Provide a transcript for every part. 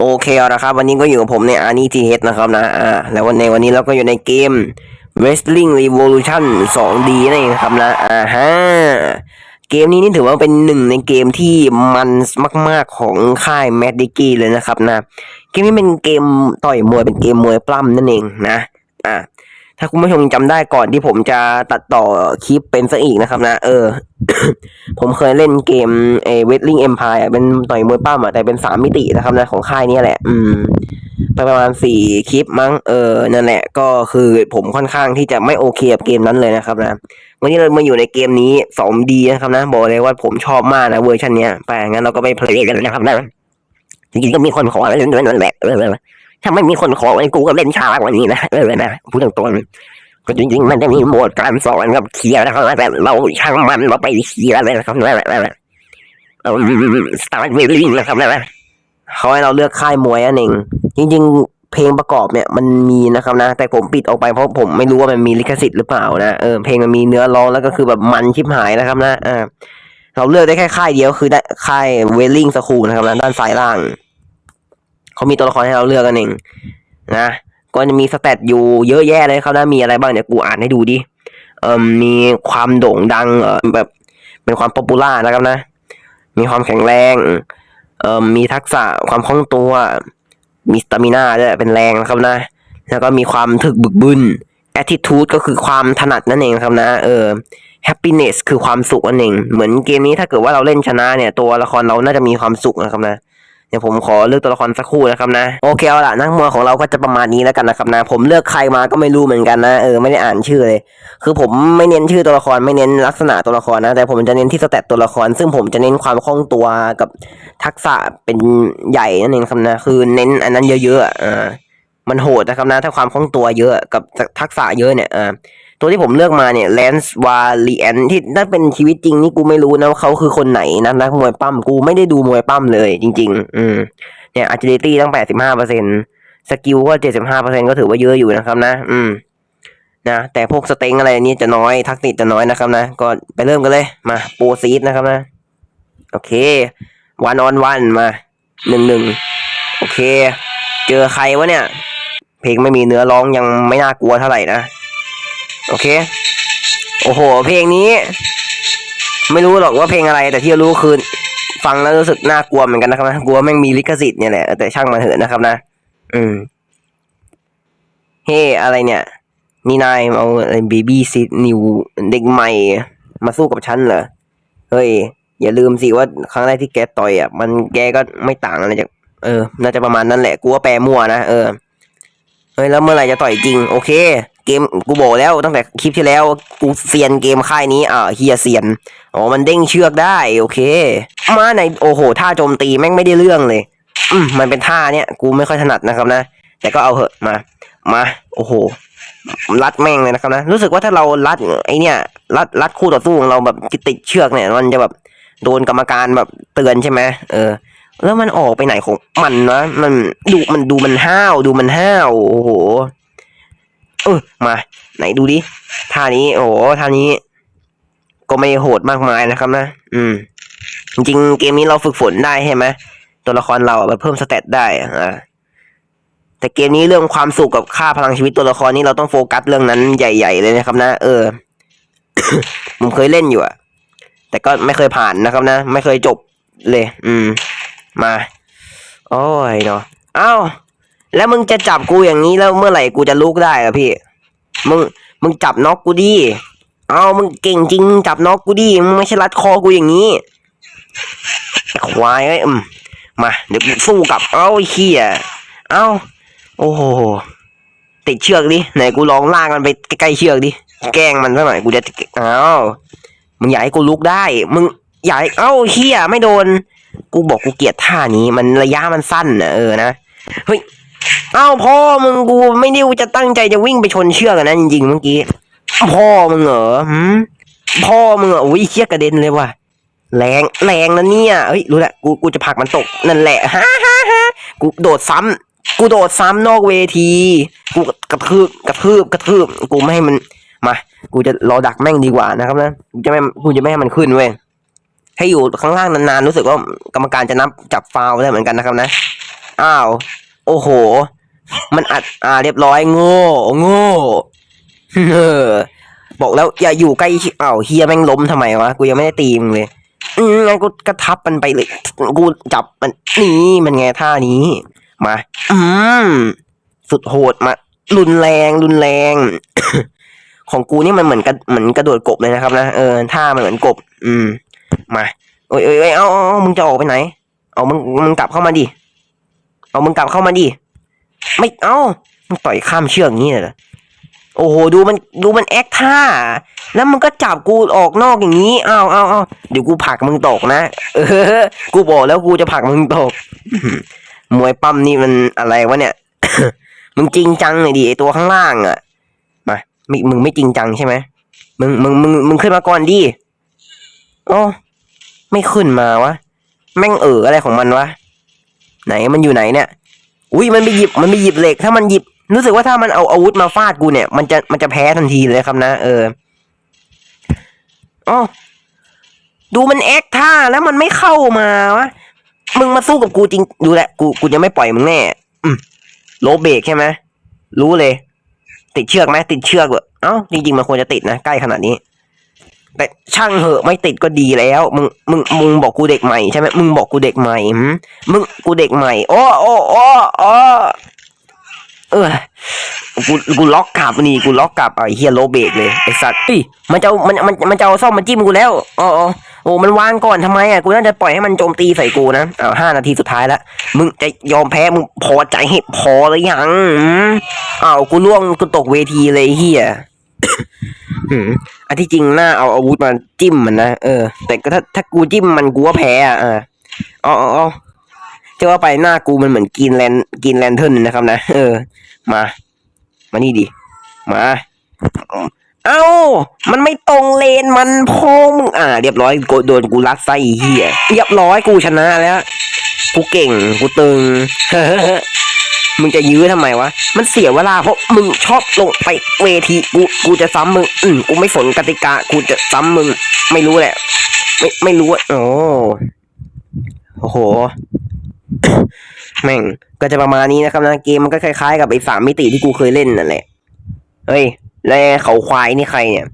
โอเคเอาละครับ วันนี้ก็อยู่กับผมในอานี่ทีเฮดนะครับนะอ่าแล้ววันในวันนี้เราก็อยู่ในเกม Wrestling Revolution 2D นั่นเองครับนะอ่าฮะเกมนี้นี่ถือว่าเป็นหนึ่งในเกมที่มันมาก ๆของค่าย m a d d i g y เลยนะครับนะ เกมนี้เป็นเกมต่อยมวยเป็นเกมมวยปล้ำนั่นเองนะอ่าถ้าคุณผู้ชมจำได้ก่อนที่ผมจะตัดต่อคลิปเป็นซะอีกนะครับนะ เออ ผมเคยเล่นเกมเอเวทลิงเอ็มพายเป็นต่อยมวยป้ามอะแต่เป็นสามมิตินะครับนะของค่ายนี้แหละ อืมไปประมาณสี่คลิปมั้งเออนั่นแหละ ก็คือผมค่อนข้างที่จะไม่โอเคกับเกมนั้นเลยนะครับนะวันนี้เรามาอยู่ในเกมนี้สองดีนะครับนะบอกเลยว่าผมชอบมากนะเวอร์ชันเนี้ยไปงั้นเราก็ไปเพลย์กันนะครับนะจริงๆก็มีคนขอเล่นด้วยนั่นแหละถ้าไม่มีคนขอวันนี้กูก็เล่นช้ากว่านี้นะเออนะพูดตรงๆ ก็จริงๆ มันจะมีโหมดการสอนกับเคลียร์นะครับแต่เราช่างมันเราไปเคลียร์เลยนะครับนั่นแหละนั่นแหละสตาร์ทเวลลิ่งนะครับนั่นแหละเขาให้เราเลือกค่ายมวยอันเองจริง ๆ เพลงประกอบเนี่ยมันมีนะครับนะ แต่ผมปิดออกไปเพราะผมไม่รู้ว่ามันมีลิขสิทธิ์หรือเปล่านะเออเพลงมันมีเนื้อร้องแล้วก็คือแบบมันชิบหายนะครับนะอ่าเราเลือกได้แค่ค่ายเดียวคือได้ค่ายเวลลิงสคูลนะครับนะด้านซ้ายล่างเขามีตัวละครให้เราเลือกกันเองนะ ก็จะมีสเตตอยู่เยอะแยะเลยครับนะมีอะไรบ้างเดี๋ยกูอ่านให้ดูดิเอ่อมีความโด่งดังเอ่อแบบเป็นความป๊อปปูล่านะครับนะ มีความแข็งแรงเอ่อมีทักษะความคล่องตัว มีสตามิน่าด้วยเป็นแรงนะครับนะ แล้วก็มีความถึกบึกบึน attitude ก็คือความถนัดนั่นเองครับนะเออ happiness คือความสุขนั่นเอง เหมือนเกมนี้ถ้าเกิดว่าเราเล่นชนะเนี่ย ตัวละครเราน่าจะมีความสุขนะครับนะ เดี๋ยวผมขอเลือกตัวละครสักคู่นะครับนะโอเคเอาล่ะนักมวยของเราก็จะประมาณนี้แล้วกันนะครับนะผมเลือกใครมาก็ไม่รู้เหมือนกันนะเออไม่ได้อ่านชื่อเลย คือผมไม่เน้นชื่อตัวละครไม่เน้นลักษณะตัวละครนะแต่ผมจะเน้นที่สเตตตัวละคร ซึ่งผมจะเน้นความคล่องตัวกับทักษะเป็นใหญ่นั่นเองครับนะคือเน้นอันนั้นเยอะๆอะอ่ามันโหดนะครับนะถ้าความคล่องตัวเยอะกับทักษะเยอะเนี่ยอ่า ตัวที่ผมเลือกมาเนี่ยแลนส์วาลีแอนที่ถ้าเป็นชีวิตจริงนี่กูไม่รู้นะว่าเขาคือคนไหนนะนักมวยปั้มกูไม่ได้ดูมวยปั้มเลยจริง ๆ อืมเนี่ย agility ตั้งแปดสิบห้าเปอร์เซ็นสกิลก็เจ็ดสิบห้าเปอร์เซ็นก็ถือว่าเยอะอยู่นะครับนะ อืมนะแต่พวกสเต็งอะไรนี้จะน้อยทักติจะน้อยนะครับนะ ก็ไปเริ่มกันเลยมาโปรซีดนะครับนะ โอเควันออนวันมาหนึ่งหนึ่งโอเค เจอใครวะเนี่ย เพลงไม่มีเนื้อร้องยังไม่น่ากลัวเท่าไหร่นะ โอเค โอ้โห เพลงนี้ ไม่รู้หรอกว่าเพลงอะไร แต่ที่รู้คือฟังแล้วรู้สึกน่ากลัวเหมือนกันนะครับนะกลัวแม่งมีลิขสิทธิ์เนี่ยแหละแต่ช่างมันเถอะนะครับนะ อืม เฮ้ อะไรเนี่ย นี่นายเอาบีบี้ซิดนิวเด็กใหม่ มาสู้กับฉันเหรอ เฮ้ย อย่าลืมสิว่าครั้งแรกที่แกต่อยอะ มันแกก็ไม่ต่างอะไรจาก เออ น่าจะประมาณนั้นแหละกูว่าแปลมั่วนะ เออ เฮ้ย แล้วเมื่อไหร่จะต่อยจริง โอเค เกมกูบอกแล้วตั้งแต่คลิปที่แล้วกูเซียนเกมค่ายนี้อ่าเฮียเซียนอ๋อมันเด้งเชือกได้โอเค มาในโอ้โหท่าโจมตีแม่งไม่ได้เรื่องเลย อืมมันเป็นท่าเนี้ยกูไม่ค่อยถนัดนะครับนะ แต่ก็เอาเหอะมา มาโอ้โหรัดแม่งเลยนะครับนะ รู้สึกว่าถ้าเรารัดไอเนี้ยรัดรัดคู่ต่อสู้ของเราแบบติดเชือกเนี่ย มันจะแบบโดนกรรมการแบบเตือนใช่ไหมเออ แล้วมันออกไปไหนของมันนะมันดูมันดูมันห้าวดูมันห้าวโอ้โห ออมา ไหนดูดิท่านี้ โอ้ท่านี้ ก็ไม่โหดมากมายนะครับนะ อืม จริงเกมนี้เราฝึกฝนได้ใช่ไหมตัวละครเราอะมันเพิ่มสเตตได้อ่าแต่เกมนี้เรื่องความสุขกับค่าพลังชีวิตตัวละครนี่เราต้องโฟกัสเรื่องนั้นใหญ่ ๆ เลยนะครับ นะ เออผมเคยเล่นอยู่อะแต่ก็ไม่เคยผ่านนะครับนะ ไม่เคยจบเลย อืม มา โอ้ยเนาะอ้า แล้วมึงจะจับกูอย่างนี้แล้วเมื่อไหร่กูจะลุกได้อะพี่ มึงมึงจับน็อกกูดิ เอามึงเก่งจริงจับน็อกกูดิ มึงไม่ใช่รัดคอกูอย่างนี้ ควายเอ้อืมมาเดี๋ยวกูสู้กับ เอ้าเขี้ยเอ้า โอ้โห ติดเชือกดิ ไหนกูลองลากมันไปใกล้ๆเชือกดิ แกล้งมันซะหน่อยกูจะ เอ้า มึงอยากให้กูลุกได้ มึงอยากเอ้าเฮียไม่โดน กูบอกกูเกลียดท่านี้ มันระยะมันสั้นนะเออนะ เฮ้ย อ้าพ่อมึงกูไม่ได้จะตั้งใจจะวิ่งไปชนเชือกอะนะจริงๆเมื่อกี้ พ่อมึงเหรอหืมพ่อมึงเหรออุ้ยเชือกกระเด็นเลยว่ะแรงแรงนะเนี่ยเฮ้ยรู้แล้วกูกูจะผลักมันตกนั่นแหละฮ่าฮ่าฮ่ากูโดดซ้ำกูโดดซ้ำนอกเวที กูกระทืบกระทืบกระทืบกูไม่ให้มันมา กูจะรอดักแม่งดีกว่านะครับนะกูจะไม่กูจะไม่ให้มันขึ้นเว้ยให้อยู่ข้างล่างนานๆรู้สึกว่ากรรมการจะนับจับฟาวได้เหมือนกันนะครับนะอ้าว โอ้โห มันอัด อ่า เรียบร้อยโง่โง่เออบอกแล้วอย่าอยู่ใกล้ชิอ้าเฮียแม่งล้มทำไมวะ กูยังไม่ได้ตีมึงเลย อืมงั้นกูกระทับมันไปเลย กูจับมันนี่มันไงท่านี้ มา อืมสุดโหดมา รุนแรงรุนแรง ของกูนี่มันเหมือนกระเหมือนกระโดดกบเลยนะครับนะ เออท่ามันเหมือนกบ อืม มาเอ้ยเอ้ยเอ้ยเอาเอาเอามึงจะออกไปไหน เอามึงมึงกลับเข้ามาดิ เอามึงกลับเข้ามาดิ ไม่เอามึงต่อยข้ามเชือกอย่างนี้เลยเหรอ โอ้โห ดูมัน ดูมันแอคท่า แล้วมึงก็จับกูออกนอกอย่างนี้ อ้าวอ้าวอ้าวเดี๋ยวกูผลักมึงตกนะ เออ กูบอกแล้วกูจะผลักมึงตก มวยปั้มนี่มันอะไรวะเนี่ย มึงจริงจังเลยดิไอตัวข้างล่างอะมามึงมึงไม่จริงจังใช่ไหมมึง มึง มึง มึงขึ้นมาก่อนดิโอ้ไม่ขึ้นมาวะ แม่งเอออะไรของมันวะ ไหนมันอยู่ไหนเนี่ยอุ้ยมันไปหยิบมันไปหยิบเหล็ก ถ้ามันหยิบ รู้สึกว่าถ้ามันเอาอาวุธมาฟาดกูเนี่ยมันจะมันจะแพ้ทันทีเลยครับนะ เอออ๋อดูมันแอคท่าแล้วมันไม่เข้ามาวะมึงมาสู้กับกูจริงดูแหละกูกูจะไม่ปล่อยมึงแน่อืมโลเบรกใช่ไหมรู้เลย ติดเชือกไหมติดเชือกเหรอเอ้าจริงๆมันควรจะติดนะใกล้ขนาดนี้ แต่ช่างเหอะไม่ติดก็ดีแล้ว มึงมึงมึงบอกกูเด็กใหม่ใช่ไหมมึงบอกกูเด็กใหม่มึงกูเด็กใหม่โอ้โอ้โอ้โอ้เออกูกูล็อกกลับนี่กูล็อกกลับไอ้เฮียโลเบรกเลยไอ้สัตว์เฮ้ยมันจะมันมันมันจะเอาซ่อมมาจิ้มกูแล้วอ๋ออ๋อโอ้มันวางก่อนทำไมอะกูน่าจะปล่อยให้มันโจมตีใส่กูนะอ้าวห้านาทีสุดท้ายแล้วมึงจะยอมแพ้มึงพอใจให้พอหรือยังอ้าวกูล่วงกูตกเวทีเลยเฮีย อืมอันที่จริงน่าเอาอาวุธมาจิ้มมันนะ เออ แต่ก็ถ้าถ้ากูจิ้มมันกูก็แพ้อะ เอออ๋ออ๋ออ๋อจะว่าไปหน้ากูมันเหมือนกินแลนกินแลนเทิร์นนะครับนะ เออ มา มานี่ดิ มา เอ้า มันไม่ตรงเลนมันพองมึงอ่า เรียบร้อยกูโดนกูรัดไส้เหี้ย เรียบร้อยกูชนะแล้ว กูเก่ง กูตึง มึงจะยื้อทำไมวะ มันเสียเวลาเพราะมึงชอบลงไปเวทีกูกูจะซ้ำมึง อืมกูไม่สนกติกา กูจะซ้ำมึง ไม่รู้แหละ ไม่ไม่รู้อะโอ้โอ้โห แม่งก็จะประมาณนี้นะครับนะเกมมันก็คล้ายๆ กับไอ้สามมิติที่กูเคยเล่นนั่นแหละ เฮ้ย แล้วเขาควายนี่ใครเนี่ย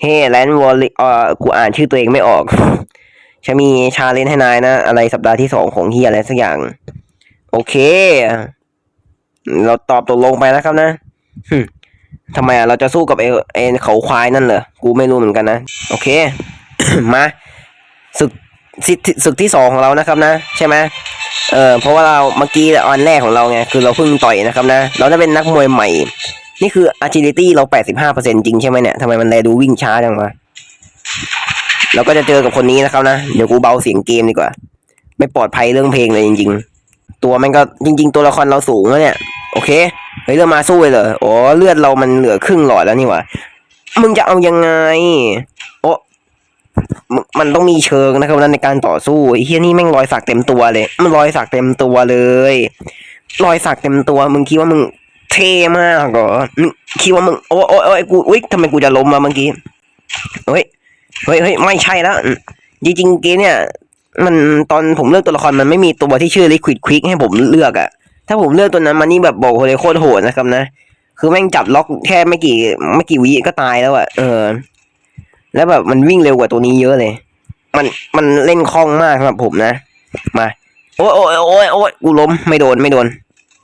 เฮ้แลนวอลเอ่อกูอ่านชื่อตัวเองไม่ออกฉันมีชาเลนจ์ให้นายนะ อะไรสัปดาห์ที่สองของเฮียอะไรสักอย่าง โอเค เราตอบตกลงไปนะครับนะหึทำไมอะเราจะสู้กับไอ้ไอ้เขาควายนั่นเหรอกูไม่รู้เหมือนกันนะโอเค มาศึกศึกศึกที่สองของเรานะครับนะ ใช่ไหมเออเพราะว่าเราเมื่อกี้ออนแรกของเราไงคือเราเพิ่งต่อยนะครับนะ เราจะเป็นนักมวยใหม่ นี่คือ agility เรา 85%จริงใช่ไหมเนี่ยทำไมมันแลดูวิ่งช้าจังวะเราก็จะเจอกับคนนี้นะครับนะ เดี๋ยวกูเบาเสียงเกมดีกว่า ไม่ปลอดภัยเรื่องเพลงเลยจริง ๆ ตัวมันก็จริง ๆ ตัวละครเราสูงแล้วเนี่ย โอเคเฮ้ยเริ่มมาสู้เลยเหรออ๋อเลือดเรามันเหลือครึ่งหลอดแล้วนี่หว่ามึงจะเอายังไงโอ้มันต้องมีเชิงนะครับในการต่อสู้ไอ้เฮียนี่แม่งรอยสักเต็มตัวเลย มันรอยสักเต็มตัวเลยรอยสักเต็มตัว มึงคิดว่ามึงเท่มากเหรอมึงคิดว่ามึงโอ้โอ้โอ้กูอุ้ยทำไมกูจะล้มมาเมื่อกี้เฮ้ยเฮ้ยเฮ้ยไม่ใช่แล้วจริงๆเกมเนี่ย มันตอนผมเลือกตัวละครมันไม่มีตัวที่ชื่อ Liquid Quick ให้ผมเลือกอะถ้าผมเลือกตัวนั้นมันนี่แบบบอกเลยโคตรโหดนะครับนะ คือแม่งจับล็อกแค่ไม่กี่ไม่กี่วิก็ตายแล้วอะเออ แล้วแบบมันวิ่งเร็วกว่าตัวนี้เยอะเลย มันมันเล่นคล่องมากสำหรับผมนะ มา โอ้ยโอ้ยโอ้ยโอ้ยกูล้มไม่โดนไม่โดน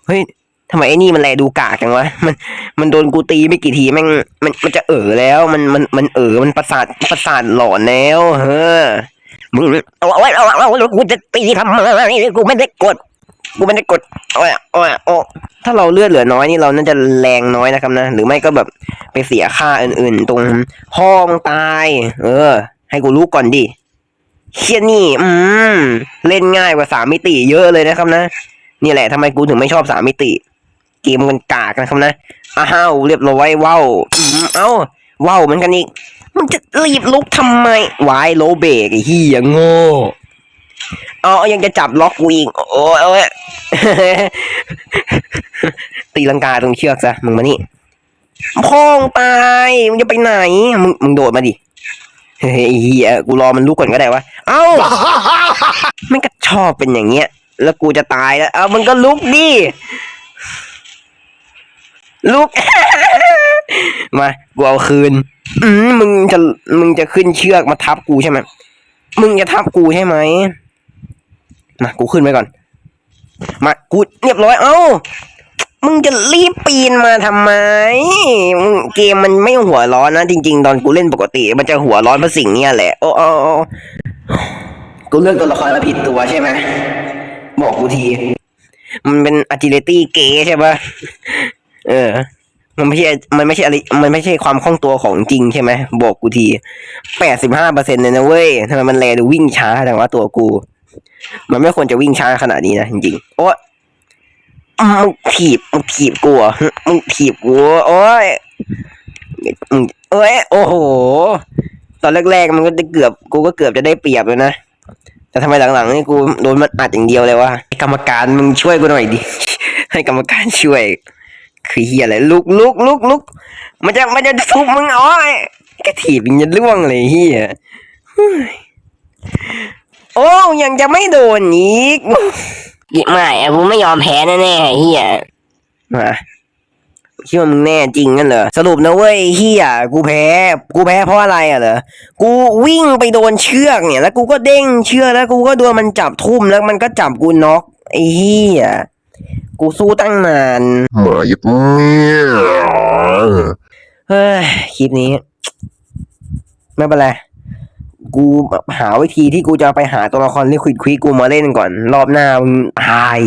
เฮ้ยทำไมไอ้นี่มันแลดูกากจังวะ มันมันโดนกูตีไม่กี่ทีแม่งมันมันจะเอ๋อแล้ว มันมันมันเอ๋อมันประสาทประสาทหลอนแล้วเฮ้อมึง อาเอาเอาเอาเอากูจะตีทำไมกูไม่ได้กดกูไม่ได้กดโอ้ยโอ้ยโอ้ถ้าเราเลือดเหลือน้อยนี่เราน่าจะแรงน้อยนะครับนะ หรือไม่ก็แบบไปเสียค่าอื่น ๆ ตรงห้องตาย เออ ให้กูรู้ก่อนดิเชี่ยนี่ อืม เล่นง่ายกว่าสามมิติเยอะเลยนะครับนะ นี่แหละทำไมกูถึงไม่ชอบสามมิติ เกมมันกากนะครับนะ อ้าวเรียบร้อยว้าวเอ้าว้าวเหมือนกันอีก มันจะรีบลุกทำไมวายโลเบรกไอ้เหี้ยโง่อ๋อยังจะจับล็อกกูอีกโอ้ยโอ้ยตีลังกาตรงเชือกซะมึงมานี่พ้องตายมึงจะไปไหนมึงมึงโดดมาดิเฮ้ยไอ้เฮียกูรอมันลุกก่อนก็ได้วะเอ้าไม่งก็ชอบเป็นอย่างเงี้ย แล้วกูจะตายแล้ว เอามึงก็ลุกดิลุก มากูเอาคืน อืมมึงจะมึงจะขึ้นเชือกมาทับกูใช่ไหมมึงจะทับกูใช่ไหมมากูขึ้นไปก่อน มากูเรียบร้อยเอ้ามึงจะรีบปีนมาทำไมมึงเกมมันไม่หัวร้อนนะจริง ๆ ตอนกูเล่นปกติ มันจะหัวร้อนเพราะสิ่งเนี้ยแหละโอ้โอ้โอ้กูเลือกตัวละครมาผิดตัวใช่ไหมบอกกูที มันเป็น agility เก๋ใช่ปะเออ มันไม่ใช่ มันไม่ใช่อะไร มันไม่ใช่ความคล่องตัวของจริงใช่ไหมบอกกูทีแปดสิบห้าเปอร์เซ็นต์เลยนะเว้ยทำไมมันแลดูวิ่งช้าแต่ว่าตัวกู มันไม่ควรจะวิ่งช้าขนาดนี้นะจริงๆ โอ้มึงถีบมึงถีบกูมึงถีบกูโอ้ยเอ้ยโอ้โห ตอนแรกๆ มันก็จะเกือบ กูก็เกือบจะได้เปรียบเลยนะ แต่ทำไมหลังๆนี่กูโดนมันอัดอย่างเดียวเลยวะกรรมการมึงช่วยกูหน่อยดิ ให้กรรมการช่วย คือเฮียอะไรลุกลุกลุกลุกมันจะมันจะทุบมึงอ๋อยกระถีบมันจะล่วงเลยเฮียเฮ้ยโอ้ยังจะไม่โดนอีกไม่อะกูไม่ยอมแพ้แน่ๆเฮียมาคิดว่ามึงแน่จริงงั้นเหรอสรุปนะเว้ยเฮียกูแพ้ กูแพ้เพราะอะไรอะเหรอกูวิ่งไปโดนเชือกเนี่ย แล้วกูก็เด้งเชือกแล้วกูก็โดนมันจับทุ่มแล้วมันก็จับกูน็อกไอ้เฮีย กูสู้ตั้งนานมาหยุดเนี่ยเฮ้ยคลิปนี้ ไม่เป็นไร กูหาวิธีที่กูจะไปหาตัวละครที่ควิดควิดกูมาเล่นก่อน รอบหน้ามึงตาย